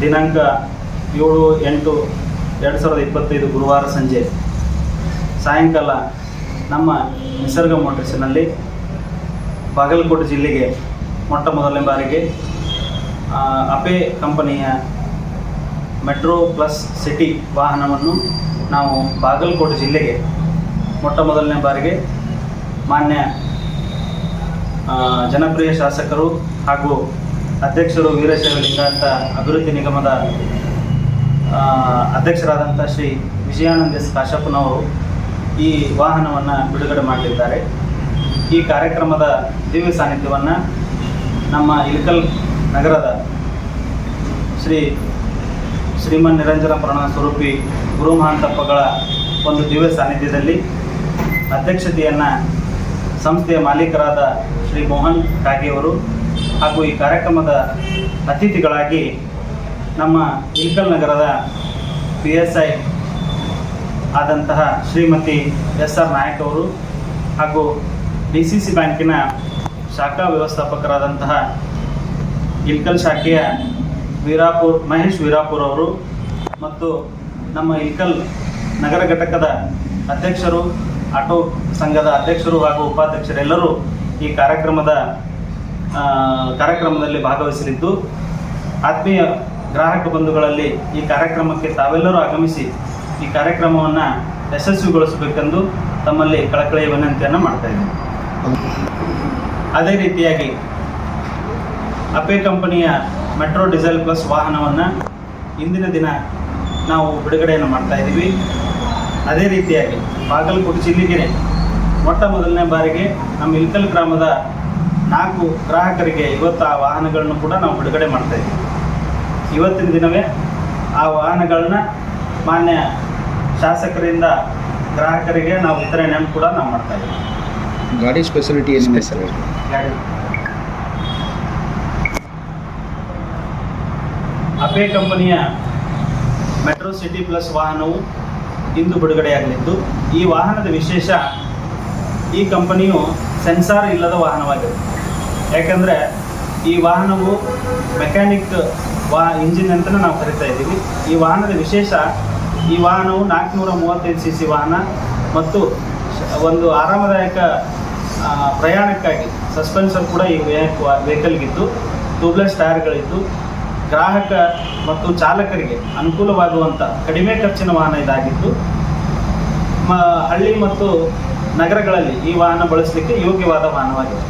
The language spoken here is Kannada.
ದಿನಾಂಕ ಏಳು ಎಂಟು ಎರಡು ಸಾವಿರದ ಇಪ್ಪತ್ತೈದು ಗುರುವಾರ ಸಂಜೆ. ಸಾಯಂಕಾಲ ನಮ್ಮ ನಿಸರ್ಗ ಮೋಟರ್ಸಿನಲ್ಲಿ ಬಾಗಲಕೋಟೆ ಜಿಲ್ಲೆಗೆ ಮೊಟ್ಟ ಮೊದಲನೇ ಬಾರಿಗೆ ಅಪೆ ಕಂಪನಿಯ ಮೆಟ್ರೋ ಪ್ಲಸ್ ಸಿಟಿ ವಾಹನವನ್ನು ನಾವು ಬಾಗಲಕೋಟೆ ಜಿಲ್ಲೆಗೆ ಮೊಟ್ಟ ಮೊದಲನೇ ಬಾರಿಗೆ ಮಾನ್ಯ ಜನಪ್ರಿಯ ಶಾಸಕರು ಹಾಗೂ ಅಧ್ಯಕ್ಷರು ವೀರಶೈವ ಲಿಂಗಾಯತ ಅಭಿವೃದ್ಧಿ ನಿಗಮದ ಅಧ್ಯಕ್ಷರಾದಂಥ ಶ್ರೀ ವಿಜಯಾನಂದ ಎಸ್ ಕಾಶಪ್ಪನವರು ಈ ವಾಹನವನ್ನು ಬಿಡುಗಡೆ ಮಾಡಲಿದ್ದಾರೆ ಈ ಕಾರ್ಯಕ್ರಮದ ದಿವ್ಯ ಸಾನ್ನಿಧ್ಯವನ್ನು ನಮ್ಮ ಇಳಕಲ್ ನಗರದ ಶ್ರೀ ಶ್ರೀಮನ್ ನಿರಂಜನ ಪ್ರಣ ಸ್ವರೂಪಿ ಗುರು ಮಹಾಂತಪ್ಪಗಳ ಒಂದು ದಿವ್ಯ ಸಾನ್ನಿಧ್ಯದಲ್ಲಿ ಅಧ್ಯಕ್ಷತೆಯನ್ನು ಸಂಸ್ಥೆಯ ಮಾಲೀಕರಾದ ಶ್ರೀ ಮೋಹನ್ ಕಾಗೆಯವರು ಹಾಗೂ ಈ ಕಾರ್ಯಕ್ರಮದ ಅತಿಥಿಗಳಾಗಿ ನಮ್ಮ ಇಲ್ಕಲ್ ನಗರದ ಪಿ ಎಸ್ ಐ ಆದಂತಹ ಶ್ರೀಮತಿ ಎಸ್ ಆರ್ ನಾಯಕ್ ಅವರು ಹಾಗೂ ಡಿ ಸಿ ಸಿ ಬ್ಯಾಂಕಿನ ಶಾಖಾ ವ್ಯವಸ್ಥಾಪಕರಾದಂತಹ ಇಲ್ಕಲ್ ಶಾಖೆಯ ವೀರಾಪುರ್, ಮಹೇಶ್ ವೀರಾಪುರ್ ಅವರು ಮತ್ತು ನಮ್ಮ ಇಲ್ಕಲ್ ನಗರ ಘಟಕದ ಅಧ್ಯಕ್ಷರು, ಆಟೋ ಸಂಘದ ಅಧ್ಯಕ್ಷರು ಹಾಗೂ ಉಪಾಧ್ಯಕ್ಷರೆಲ್ಲರೂ ಈ ಕಾರ್ಯಕ್ರಮದ ಕಾರ್ಯಕ್ರಮದಲ್ಲಿ ಭಾಗವಹಿಸಲಿದ್ದು, ಆತ್ಮೀಯ ಗ್ರಾಹಕ ಬಂಧುಗಳಲ್ಲಿ ಈ ಕಾರ್ಯಕ್ರಮಕ್ಕೆ ತಾವೆಲ್ಲರೂ ಆಗಮಿಸಿ ಈ ಕಾರ್ಯಕ್ರಮವನ್ನು ಯಶಸ್ವಿಗೊಳಿಸಬೇಕೆಂದು ತಮ್ಮಲ್ಲಿ ಕಳಕಳಿಯ ವಿನಂತಿಯನ್ನು ಮಾಡ್ತಾ ಅದೇ ರೀತಿಯಾಗಿ ಅಪೆ ಕಂಪನಿಯ ಮೆಟ್ರೋ ಡೀಸೆಲ್ ಪ್ಲಸ್ ವಾಹನವನ್ನು ಇಂದಿನ ದಿನ ನಾವು ಬಿಡುಗಡೆಯನ್ನು ಮಾಡ್ತಾ ಇದ್ದೀವಿ. ಅದೇ ರೀತಿಯಾಗಿ ಬಾಗಲಕೋಟೆ ಜಿಲ್ಲೆಗೆ ಮೊಟ್ಟ ಮೊದಲನೇ ಬಾರಿಗೆ ನಮ್ಮ ಇಲ್ಕಲ್ ಗ್ರಾಮದ ನಾಲ್ಕು ಗ್ರಾಹಕರಿಗೆ ಇವತ್ತು ಆ ವಾಹನಗಳನ್ನು ಕೂಡ ನಾವು ಬಿಡುಗಡೆ ಮಾಡ್ತಾ ಇದ್ದೀವಿ. ಇವತ್ತಿನ ದಿನವೇ ಆ ವಾಹನಗಳನ್ನ ಮಾನ್ಯ ಶಾಸಕರಿಂದ ಗ್ರಾಹಕರಿಗೆ ನಾವು ವಿತರಣೆಯನ್ನು ಕೂಡ ನಾವು ಮಾಡ್ತಾ ಇದ್ದೀವಿ. ಗಾಡಿ ಸ್ಪೆಷಾಲಿಟಿ ಏನಿದೆ ಸರ್? ಗಾಡಿ. ಅಪೆ ಕಂಪನಿಯ ಮೆಟ್ರೋ ಸಿಟಿ ಪ್ಲಸ್ ವಾಹನವು ಇಂದು ಬಿಡುಗಡೆಯಾಗಲಿದ್ದು ಈ ವಾಹನದ ವಿಶೇಷ ಈ ಕಂಪನಿಯು ಸೆನ್ಸಾರ್ ಇಲ್ಲದ ವಾಹನವಾಗಿದೆ. ಯಾಕಂದರೆ ಈ ವಾಹನವು ಮೆಕ್ಯಾನಿಕ್ ವಾ ಇಂಜಿನ್ ಅಂತಲೇ ನಾವು ಕರಿತಾ ಇದ್ದೀವಿ. ಈ ವಾಹನದ ವಿಶೇಷ ಈ ವಾಹನವು ನಾಲ್ಕುನೂರ ಮೂವತ್ತೈದು ಸಿ ಸಿ ವಾಹನ ಮತ್ತು ಒಂದು ಆರಾಮದಾಯಕ ಪ್ರಯಾಣಕ್ಕಾಗಿ ಸಸ್ಪೆನ್ಸರ್ ಕೂಡ ಈ ವೆಹಿಕಲ್ಗಿದ್ದು, ಟ್ಯೂಬ್ಲೆಸ್ ಟೈರ್ಗಳಿದ್ದು, ಗ್ರಾಹಕ ಮತ್ತು ಚಾಲಕರಿಗೆ ಅನುಕೂಲವಾಗುವಂಥ ಕಡಿಮೆ ಖರ್ಚಿನ ವಾಹನ ಇದಾಗಿದ್ದು ಹಳ್ಳಿ ಮತ್ತು ನಗರಗಳಲ್ಲಿ ಈ ವಾಹನ ಬಳಸಲಿಕ್ಕೆ ಯೋಗ್ಯವಾದ ವಾಹನವಾಗಿದೆ.